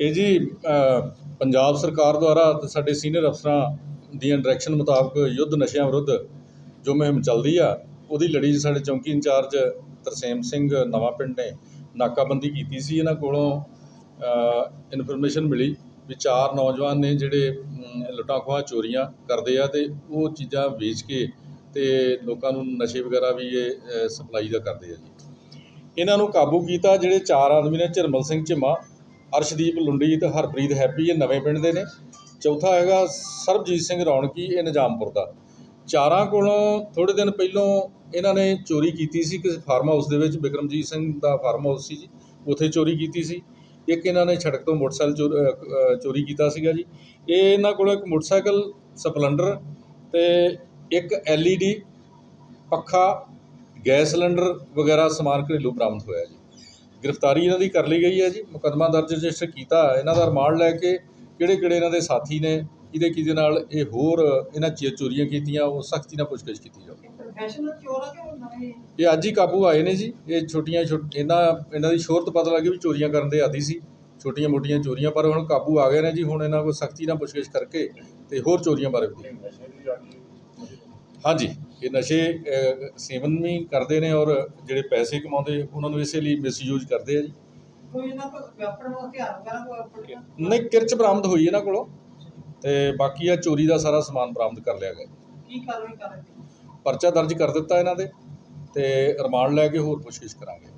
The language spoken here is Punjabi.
ਇਹ ਜੀ ਅ, ਪੰਜਾਬ ਸਰਕਾਰ ਦੁਆਰਾ ਸਾਡੇ ਸੀਨੀਅਰ ਅਫਸਰਾਂ ਦੀਆਂ ਡਾਇਰੈਕਸ਼ਨ ਮੁਤਾਬਕ ਯੁੱਧ ਨਸ਼ਿਆਂ ਵਿਰੁੱਧ ਜੋ ਮੁਹਿੰਮ ਚੱਲਦੀ ਆ, ਉਹਦੀ ਲੜੀ 'ਚ ਸਾਡੇ ਚੌਂਕੀ ਇੰਚਾਰਜ ਤਰਸੇਮ ਸਿੰਘ ਨਵਾਂ ਪਿੰਡ ਨੇ ਨਾਕਾਬੰਦੀ ਕੀਤੀ ਸੀ। ਇਹਨਾਂ ਕੋਲੋਂ ਇਨਫੋਰਮੇਸ਼ਨ ਮਿਲੀ ਵੀ ਚਾਰ ਨੌਜਵਾਨ ਨੇ ਜਿਹੜੇ ਲੁੱਟਾਂ ਖੋਹਾਂ ਚੋਰੀਆਂ ਕਰਦੇ ਆ ਤੇ ਉਹ ਚੀਜ਼ਾਂ ਵੇਚ ਕੇ ਤੇ ਲੋਕਾਂ ਨੂੰ ਨਸ਼ੇ ਵਗੈਰਾ ਵੀ ਇਹ ਸਪਲਾਈ ਦਾ ਕਰਦੇ ਆ ਜੀ। ਇਹਨਾਂ ਨੂੰ ਕਾਬੂ ਕੀਤਾ ਜਿਹੜੇ ਚਾਰ ਆਦਮੀ ਨੇ, ਝਰਮਲ ਸਿੰਘ ਝਿਮਾ, ਅਰਸ਼ਦੀਪ ਲੁੰਡੀ ਤੇ ਹਰਪ੍ਰੀਤ ਹੈਪੀ, ਇਹ ਨਵੇਂ ਪਿੰਡ ਦੇ ਨੇ। ਚੌਥਾ ਹੈਗਾ ਸਰਬਜੀਤ ਸਿੰਘ ਰੌਣਕੀ, ਇਹ ਨਿਜ਼ਾਮਪੁਰ ਦਾ। ਚਾਰਾਂ ਕੋਲੋਂ ਥੋੜੇ ਦਿਨ ਪਹਿਲੋਂ ਇਹਨਾਂ ਨੇ ਚੋਰੀ ਕੀਤੀ ਸੀ ਕਿਸੇ ਫਾਰਮ ਹਾਊਸ ਦੇ ਵਿੱਚ, ਬਿਕਰਮਜੀਤ ਸਿੰਘ ਦਾ ਫਾਰਮ ਹਾਊਸ ਸੀ ਜੀ, ਉੱਥੇ ਚੋਰੀ ਕੀਤੀ ਸੀ। ਇੱਕ ਇਹਨਾਂ ਨੇ ਸੜਕ ਤੋਂ ਮੋਟਰਸਾਈਕਲ ਚੋਰ- ਚੋਰੀ ਕੀਤਾ ਸੀਗਾ ਜੀ। ਇਹ ਇਹਨਾਂ ਕੋਲੋਂ ਇੱਕ ਮੋਟਰਸਾਈਕਲ ਸਪਲੈਂਡਰ ਤੇ ਇੱਕ LED ਪੱਖਾ, ਗੈਸ ਸਿਲੰਡਰ ਵਗੈਰਾ ਸਮਾਨ ਘਰੇਲੂ ਬਰਾਮਦ ਹੋਇਆ ਜੀ। ਗ੍ਰਿਫਤਾਰੀ ਇਹਨਾਂ ਦੀ ਕਰ ਲਈ ਗਈ ਹੈ ਜੀ, ਮੁਕੱਦਮਾ ਦਰਜ ਰਜਿਸਟਰ ਕੀਤਾ ਇਹਨਾਂ ਦਾ ਰਿਮਾਂਡ ਲੈ ਕੇ ਕਿਹੜੇ ਕਿਹੜੇ ਇਹਨਾਂ ਦੇ ਸਾਥੀ ਨੇ ਕਿਹਦੇ ਕਿਹਦੇ ਨਾਲ ਇਹ ਹੋਰ ਇਹਨਾਂ ਚੀ ਚੋਰੀਆਂ ਕੀਤੀਆਂ ਉਹ ਸਖਤੀ ਨਾਲ ਪੁੱਛਗਿੱਛ ਕੀਤੀ ਜਾਊਗੀ ਪ੍ਰੋਫੈਸ਼ਨਲ ਚੋਰ ਆ ਕਿ ਉਹ ਨਵੇਂ? ਇਹ ਅੱਜ ਹੀ ਕਾਬੂ ਆਏ ਨੇ ਜੀ ਇਹ ਛੋਟੀਆਂ ਛੋਟ ਇਹਨਾਂ ਇਹਨਾਂ ਦੀ ਸ਼ੋਹਰਤ ਪਤਾ ਲੱਗੀ ਵੀ ਚੋਰੀਆਂ ਕਰਨ ਦੇ ਆਦੀ ਸੀ ਛੋਟੀਆਂ ਮੋਟੀਆਂ ਚੋਰੀਆਂ ਪਰ ਹੁਣ ਕਾਬੂ ਆ ਗਏ ਨੇ ਜੀ ਹੁਣ ਇਹਨਾਂ ਕੋਲ ਸਖਤੀ ਨਾਲ ਪੁੱਛਗਿੱਛ ਕਰਕੇ ਤੇ ਹੋਰ ਚੋਰੀਆਂ ਬਾਰੇ ਵੀ ਹਾਂਜੀ ਇਹ ਨਸ਼ੇ ਅਹ, ਸੇਵਨ ਵੀ ਕਰਦੇ ਨੇ ਔਰ ਜਿਹੜੇ ਪੈਸੇ ਕਮਾਉਂਦੇ ਉਹਨਾਂ ਨੂੰ ਇਸੇ ਲਈ ਮਿਸਯੂਜ਼ ਕਰਦੇ ਆ ਜੀ। ਕੋਈ ਇਹਨਾਂ ਕੋਲ ਵੈਪਨ ਉਹ ਹਥਿਆਰ ਵਗੈਰਾ ਕੋਈ ਆਪਣਾ ਨਹੀਂ ਕਿਰਚ ਬਰਾਮਦ ਹੋਈ ਇਹਨਾਂ ਕੋਲੋਂ ਤੇ ਬਾਕੀ ਆ ਚੋਰੀ ਦਾ ਸਾਰਾ ਸਮਾਨ ਬਰਾਮਦ ਕਰ ਲਿਆ ਗਿਆ। ਕੀ ਕਾਰਵਾਈ ਕਰ ਰਹੇ ਪਰਚਾ ਦਰਜ ਕਰ ਦਿੱਤਾ ਇਹਨਾਂ ਦੇ ਤੇ ਰਿਮਾਂਡ ਲੈ ਕੇ ਹੋਰ ਪੁੱਛਗਿੱਛ ਕਰਾਂਗੇ।